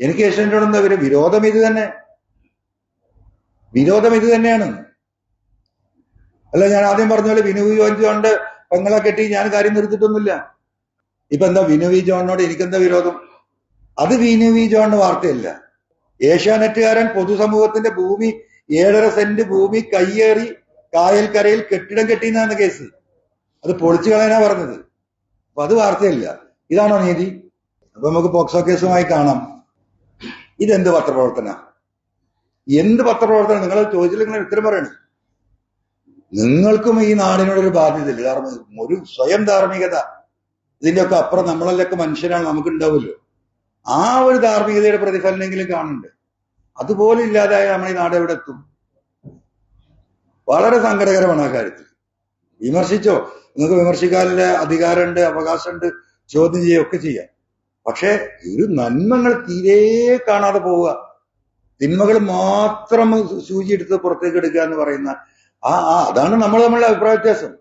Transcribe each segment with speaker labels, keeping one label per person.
Speaker 1: എനിക്ക് ഏഷ്യനോട് അവർ വിരോധം ഇത് തന്നെ. വിരോധം ഇത് തന്നെയാണ്. അല്ല ഞാൻ ആദ്യം പറഞ്ഞ പോലെ വിനു വി ജോണിന്റെ പെങ്ങളെ കെട്ടി ഞാൻ കാര്യം നിർത്തിയിട്ടൊന്നുമില്ല. ഇപ്പൊ എന്താ വിനു വി ജോണിനോട് എനിക്കെന്താ വിരോധം? അത് വിനു ജോണിന്റെ ജോണിന് വാർത്തയല്ല. ഏഷ്യാനെറ്റുകാരൻ പൊതുസമൂഹത്തിന്റെ ഭൂമി ഏഴര സെന്റ് ഭൂമി കയ്യേറി കായൽക്കരയിൽ കെട്ടിടം കെട്ടിയെന്നാണ് കേസ്. അത് പൊളിച്ചു കളയാനാ പറഞ്ഞത്. അപ്പൊ അത് വാർത്തയല്ല. ഇതാണോ നീതി? അപ്പൊ നമുക്ക് പോക്സോ കേസുമായി കാണാം. ഇതെന്ത് പത്രപ്രവർത്തന? എന്ത് പത്രപ്രവർത്തനം? നിങ്ങൾ ചോദിച്ചില്ല നിങ്ങൾ ഉത്തരം പറയണം? നിങ്ങൾക്കും ഈ നാടിനോടൊരു ബാധ്യതയില്ല. കാരണം ഒരു സ്വയം ധാർമ്മികത ഇതിന്റെയൊക്കെ അപ്പുറം നമ്മളല്ലൊക്കെ മനുഷ്യരാണ് നമുക്ക് ഉണ്ടാവുമല്ലോ ആ ഒരു ധാർമ്മികതയുടെ പ്രതിഫലനെങ്കിലും കാണുന്നുണ്ട്. അതുപോലെ ഇല്ലാതായ നമ്മൾ ഈ നാട് എവിടെ എത്തും? വളരെ സങ്കടകരമാണ് ആ കാര്യത്തിൽ. വിമർശിച്ചോ? നിങ്ങൾക്ക് വിമർശിക്കാനുള്ള അധികാരമുണ്ട് അവകാശമുണ്ട് ചോദ്യം ചെയ്യുകയൊക്കെ ചെയ്യാം. പക്ഷെ ഒരു നന്മകൾ തീരെ കാണാതെ പോവുക. തിന്മകൾ മാത്രം സൂചി എടുത്ത് പുറത്തേക്ക് എടുക്കുക എന്ന് പറയുന്ന ആ ആ അതാണ് നമ്മൾ തമ്മിലുള്ള അഭിപ്രായ വ്യത്യാസം.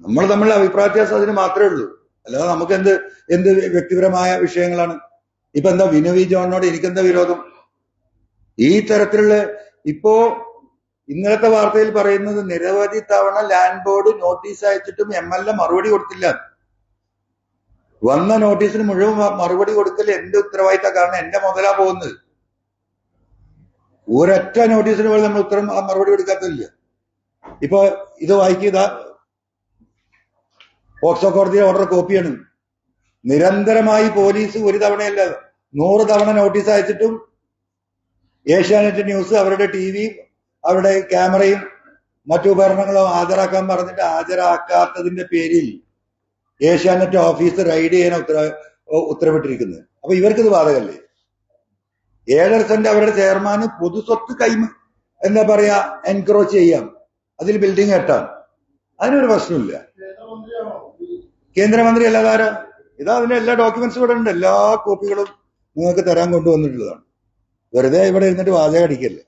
Speaker 1: നമ്മൾ തമ്മിലുള്ള അഭിപ്രായ വ്യത്യാസം അതിന് മാത്രമേ ഉള്ളൂ. അല്ലാതെ നമുക്ക് എന്ത് എന്ത് വ്യക്തിപരമായ വിഷയങ്ങളാണ്? ഇപ്പൊ എന്താ വിനോവി ജോണിനോട് എനിക്കെന്താ വിരോധം? ഈ തരത്തിലുള്ള ഇപ്പോ ഇന്നലത്തെ വാർത്തയിൽ പറയുന്നത് നിരവധി തവണ ലാൻഡ് ബോർഡ് നോട്ടീസ് അയച്ചിട്ടും എം എൽ എ മറുപടി കൊടുത്തില്ല. വന്ന നോട്ടീസിന് മുഴുവൻ മറുപടി കൊടുക്കൽ എന്റെ ഉത്തരവാദിത്ത കാരണം എന്റെ മുതലാ പോകുന്നത്. ഒരൊറ്റ നോട്ടീസിന് പോലും നമ്മൾ ഉത്തരം മറുപടി കൊടുക്കാത്തില്ല ഇപ്പൊ ഇത് വായിക്കുക പോക്സോ കോടതി ഓർഡർ കോപ്പിയാണ്. നിരന്തരമായി പോലീസ് ഒരു തവണയല്ല നൂറ് തവണ നോട്ടീസ് അയച്ചിട്ടും ഏഷ്യാനെറ്റ് ന്യൂസ് അവരുടെ ടി വിയും അവരുടെ ക്യാമറയും മറ്റു ഉപകരണങ്ങളും ഹാജരാക്കാൻ പറഞ്ഞിട്ട് ഹാജരാക്കാത്തതിന്റെ പേരിൽ ഏഷ്യാനെറ്റ് ഓഫീസ് റൈഡ് ചെയ്യാൻ ഉത്തര ഉത്തരവിട്ടിരിക്കുന്നത് അപ്പൊ ഇവർക്കിത് ബാധകല്ലേ? ഏഴര സെന്റ് അവരുടെ ചെയർമാന് പൊതുസ്വത്ത് കൈമ എന്താ പറയാ എൻക്രോച്ച് ചെയ്യാം. അതിൽ ബിൽഡിംഗ് കെട്ടാം. അതിനൊരു പ്രശ്നമില്ല. കേന്ദ്രമന്ത്രി അല്ലാതാര ഇതാ അതിന്റെ എല്ലാ ഡോക്യുമെന്റ്സും ഇവിടെ ഉണ്ട്. എല്ലാ കോപ്പികളും നിങ്ങൾക്ക് തരാൻ കൊണ്ടുവന്നിട്ടുള്ളതാണ്. വെറുതെ ഇവിടെ ഇരുന്നിട്ട് വാചകം അടിക്കല്ലേ?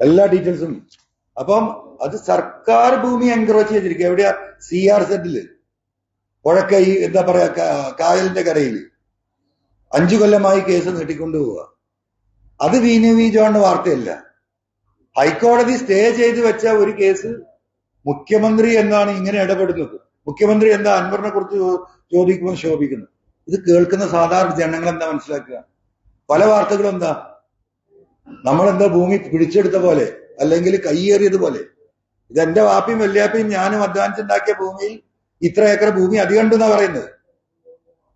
Speaker 1: എല്ലാ ഡീറ്റെയിൽസും അപ്പം അത് സർക്കാർ ഭൂമി എൻക്രോച്ച് ചെയ്തിരിക്കുക എവിടെയാ? സി ആർ സെറ്റിൽ പുഴക്കൈ എന്താ പറയാ കായലിന്റെ കരയിൽ അഞ്ചു കൊല്ലമായി കേസ് നീട്ടിക്കൊണ്ടുപോവുക അത് വീനു വി ജോണിന്റെ വാർത്തയല്ല. ഹൈക്കോടതി സ്റ്റേ ചെയ്ത് വെച്ച ഒരു കേസ് മുഖ്യമന്ത്രി എന്നാണ് ഇങ്ങനെ ഇടപെടുന്നത്. മുഖ്യമന്ത്രി എന്താ അൻവറിനെ കുറിച്ച് ചോദിക്കുമ്പോൾ ശോഭിക്കുന്നു. ഇത് കേൾക്കുന്ന സാധാരണ ജനങ്ങൾ എന്താ മനസ്സിലാക്കുക? പല വാർത്തകളും എന്താ? നമ്മളെന്താ ഭൂമി പിടിച്ചെടുത്ത പോലെ. അല്ലെങ്കിൽ കയ്യേറിയത് പോലെ. ഇത് എന്റെ വാപ്പിയും വെള്ളിയാപ്പിയും ഞാനും അധ്വാനിച്ചുണ്ടാക്കിയ ഭൂമിയിൽ ഇത്ര ഏക്കർ ഭൂമി അധികം ഉണ്ടെന്നാ പറയുന്നത്.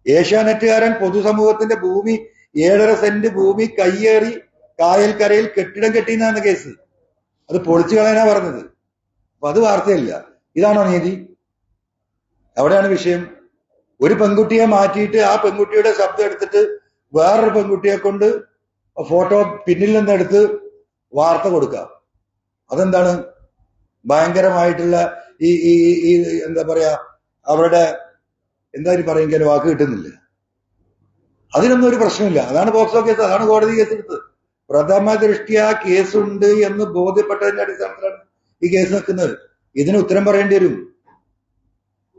Speaker 1: ഏഷ്യാനെറ്റുകാരൻ പൊതുസമൂഹത്തിന്റെ ഭൂമി ഏഴര സെന്റ് ഭൂമി കയ്യേറി കായൽക്കരയിൽ കെട്ടിടം കെട്ടിയെന്നാണ് കേസ്. അത് പൊളിച്ചു കളയാനാ പറഞ്ഞത്. അപ്പൊ അത് വാർത്തയല്ല. ഇതാണോ നീതി? അവിടെയാണ് വിഷയം. ഒരു പെൺകുട്ടിയെ മാറ്റിയിട്ട് ആ പെൺകുട്ടിയുടെ ശബ്ദം എടുത്തിട്ട് വേറൊരു പെൺകുട്ടിയെ കൊണ്ട് ഫോട്ടോ പിന്നിൽ നിന്നെടുത്ത് വാർത്ത കൊടുക്കാം. അതെന്താണ്? ഭയങ്കരമായിട്ടുള്ള ഈ ഈ ഈ- എന്താ പറയാ അവരുടെ എന്താ പറയും വാക്ക് കിട്ടുന്നില്ല. അതിനൊന്നും ഒരു പ്രശ്നമില്ല. അതാണ് പോക്സോ കേസ് അതാണ് കോടതി കേസ് എടുത്തത്. പ്രഥമ ദൃഷ്ടിയ കേസുണ്ട് എന്ന് ബോധ്യപ്പെട്ടതിന്റെ അടിസ്ഥാനത്തിലാണ് ഈ കേസ് നിൽക്കുന്നത്. ഇതിന് ഉത്തരം പറയേണ്ടി വരും.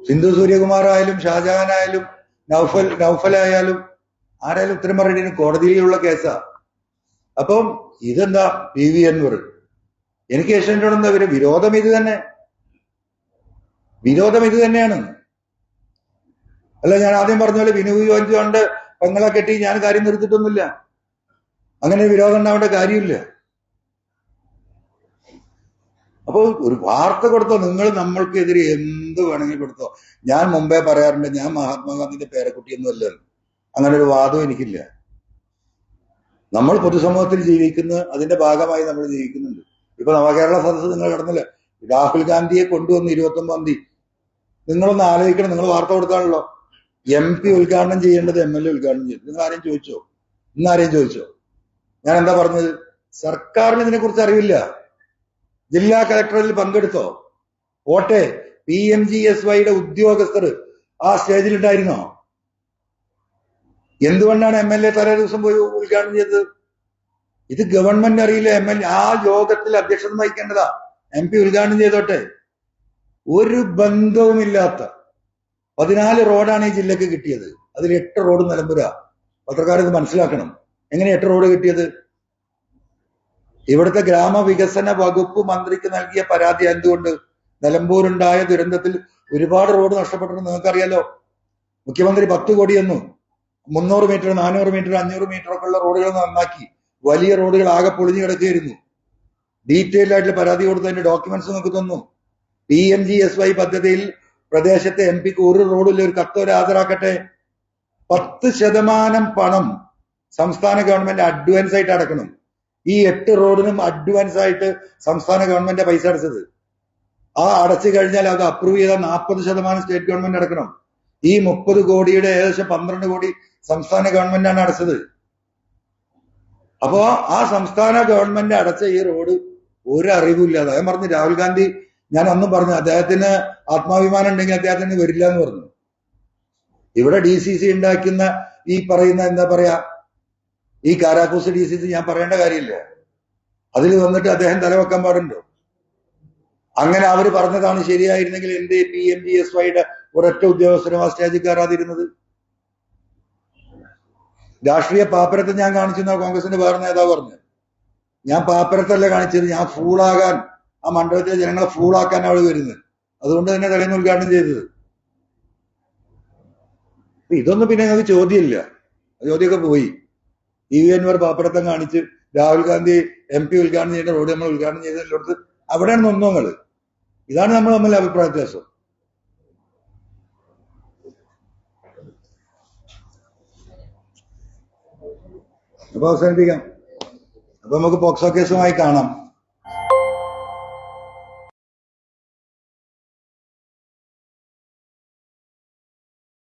Speaker 1: സിന്ധു സൂര്യകുമാർ ആയാലും ഷാജഹാൻ ആയാലും നൗഫൽ നൗഫൽ ആയാലും ആരായാലും ഉത്തരം പറയേണ്ടി വരും. കോടതിയിലുള്ള കേസാ. അപ്പം ഇതെന്താ? പി വി അൻവർ എനിക്ക് ഏഷ്യന്റെ ഒരു വിരോധം ഇത് തന്നെ. വിരോധം ഇത് തന്നെയാണ്. അല്ല ഞാൻ ആദ്യം പറഞ്ഞ പോലെ വിനു യോജിച്ചുകൊണ്ട് പെങ്ങളെ കെട്ടി ഞാൻ കാര്യം നിർത്തിയിട്ടൊന്നുമില്ല. അങ്ങനെ വിരോധം ഉണ്ടാവേണ്ട കാര്യമില്ല. അപ്പോൾ ഒരു വാർത്ത കൊടുത്തോ? നിങ്ങൾ നമ്മൾക്കെതിരെ എന്ത് വേണമെങ്കിൽ കൊടുത്തോ? ഞാൻ മുമ്പേ പറയാറുണ്ട് ഞാൻ മഹാത്മാഗാന്ധിന്റെ പേരക്കുട്ടിയൊന്നും അല്ല അങ്ങനെ ഒരു വാദവും എനിക്കില്ല. നമ്മൾ പൊതുസമൂഹത്തിൽ ജീവിക്കുന്ന അതിന്റെ ഭാഗമായി നമ്മൾ ജീവിക്കുന്നുണ്ട്. ഇപ്പൊ നവകേരള സദസ്സ് നിങ്ങൾ കിടന്നില്ല? രാഹുൽ ഗാന്ധിയെ കൊണ്ടുവന്ന് ഇരുപത്തി ഒമ്പതാം തീയതി. നിങ്ങളൊന്ന് ആലോചിക്കണം നിങ്ങൾ വാർത്ത കൊടുത്താണല്ലോ എം പി ഉദ്ഘാടനം ചെയ്യേണ്ടത് എം എൽ എ ഉദ്ഘാടനം ചെയ്തു നിങ്ങൾ ആരെയും ചോദിച്ചോ? ഇന്ന് ആരെയും ചോദിച്ചോ? ഞാൻ എന്താ പറഞ്ഞത്? സർക്കാരിന് ഇതിനെ കുറിച്ച് അറിവില്ല. ജില്ലാ കളക്ടറിൽ പങ്കെടുത്തോ? പോട്ടെ പി എം ജി എസ് വൈയുടെ ഉദ്യോഗസ്ഥർ ആ സ്റ്റേജിൽ ഉണ്ടായിരുന്നോ എന്തുകൊണ്ടാണ് എം എൽ എ തലേ ദിവസം പോയി ഉദ്ഘാടനം ചെയ്തത്? ഇത് ഗവൺമെന്റ് അറിയില്ല. എം എൽ ആ യോഗത്തിൽ അധ്യക്ഷത വഹിക്കേണ്ടതാ. എം പി ഉദ്ഘാടനം ചെയ്തോട്ടെ. ഒരു ബന്ധവുമില്ലാത്ത പതിനാല് റോഡാണ് ഈ ജില്ലക്ക് കിട്ടിയത്. അതിൽ എട്ട് റോഡ് നിലമ്പുര. ഇത് മനസ്സിലാക്കണം. എങ്ങനെ എട്ട് റോഡ് കിട്ടിയത്? ഇവിടുത്തെ ഗ്രാമവികസന വകുപ്പ് മന്ത്രിക്ക് നൽകിയ പരാതി എന്തുകൊണ്ട്? നിലമ്പൂരുണ്ടായ ദുരന്തത്തിൽ ഒരുപാട് റോഡ് നഷ്ടപ്പെട്ടിട്ടുണ്ട് നിങ്ങൾക്കറിയാലോ. മുഖ്യമന്ത്രി പത്ത് കോടി എന്നു. മുന്നൂറ് മീറ്റർ നാനൂറ് മീറ്റർ അഞ്ഞൂറ് മീറ്റർ ഒക്കെ ഉള്ള റോഡുകൾ നന്നാക്കി. വലിയ റോഡുകൾ ആകെ പൊളിഞ്ഞു കിടക്കുകയായിരുന്നു. ഡീറ്റെയിൽഡ് ആയിട്ടുള്ള പരാതി കൊടുത്ത് അതിന്റെ ഡോക്യുമെന്റ്സ് നമുക്ക് തന്നു. P M G S Y പദ്ധതിയിൽ പ്രദേശത്തെ എം പിക്ക് ഒരു റോഡില്ല ഒരു കത്തോര ഹാജരാക്കട്ടെ. പത്ത് ശതമാനം പണം സംസ്ഥാന ഗവൺമെന്റ് അഡ്വാൻസ് ആയിട്ട് അടക്കണം. ഈ എട്ട് റോഡിനും അഡ്വാൻസ് ആയിട്ട് സംസ്ഥാന ഗവൺമെന്റ് പൈസ അടച്ചത്. ആ അടച്ചു കഴിഞ്ഞാൽ അത് അപ്രൂവ് ചെയ്താൽ നാൽപ്പത് ശതമാനം സ്റ്റേറ്റ് ഗവൺമെന്റ് അടക്കണം. ഈ മുപ്പത് കോടിയുടെ ഏകദേശം പന്ത്രണ്ട് കോടി സംസ്ഥാന ഗവൺമെന്റാണ് അടച്ചത്. അപ്പോ ആ സംസ്ഥാന ഗവൺമെന്റ് അടച്ച ഈ റോഡ് ഒരു അറിവുമില്ല അദ്ദേഹം പറഞ്ഞു രാഹുൽ ഗാന്ധി ഞാൻ അന്നും പറഞ്ഞു അദ്ദേഹത്തിന് ആത്മാഭിമാനം ഉണ്ടെങ്കിൽ അദ്ദേഹത്തിന് വരില്ല എന്ന് പറഞ്ഞു. ഇവിടെ ഡി സി സി ഉണ്ടാക്കുന്ന ഈ പറയുന്ന എന്താ പറയാ ഈ കാരാക്കൂസ് ഡി സി സി ഞാൻ പറയേണ്ട കാര്യമില്ല. അതിൽ വന്നിട്ട് അദ്ദേഹം തലവെക്കാൻ പാടുണ്ടോ? അങ്ങനെ അവർ പറഞ്ഞതാണ് ശരിയായിരുന്നെങ്കിൽ എന്റെ പി എം ജി എസ് വൈയുടെ ഒരൊറ്റ ഉദ്യോഗസ്ഥരും ആ സ്റ്റേജിൽ കയറാതിരുന്നത്? രാഷ്ട്രീയ പാപ്പരത്തെ ഞാൻ കാണിച്ചെന്ന കോൺഗ്രസിന്റെ വേറെ നേതാവ് പറഞ്ഞു. ഞാൻ പാപ്പരത്തല്ല കാണിച്ചത്. ഞാൻ ഫൂളാകാൻ ആ മണ്ഡലത്തിലെ ജനങ്ങളെ ഫൂളാക്കാൻ അവൾ വരുന്നത്. അതുകൊണ്ട് തന്നെ തലേന്ന് ഉദ്ഘാടനം ചെയ്തത്. ഇതൊന്നും പിന്നെ ഞങ്ങൾക്ക് ചോദ്യമില്ല. ചോദ്യമൊക്കെ പോയി. ഇ വി അൻവർ പാപ്പരത്തം കാണിച്ച് രാഹുൽ ഗാന്ധി എം പി ഉദ്ഘാടനം ചെയ്യേണ്ട റോഡ് നമ്മൾ ഉദ്ഘാടനം ചെയ്തതിലോടത്ത് അവിടെയാണ് നൊന്നോങ്ങൾ ഇതാണ് നമ്മൾ തമ്മിൽ അഭിപ്രായ വ്യത്യാസം. അവസാനിപ്പിക്കാം. അപ്പൊ നമുക്ക് പോക്സോ കേസുമായി കാണാം.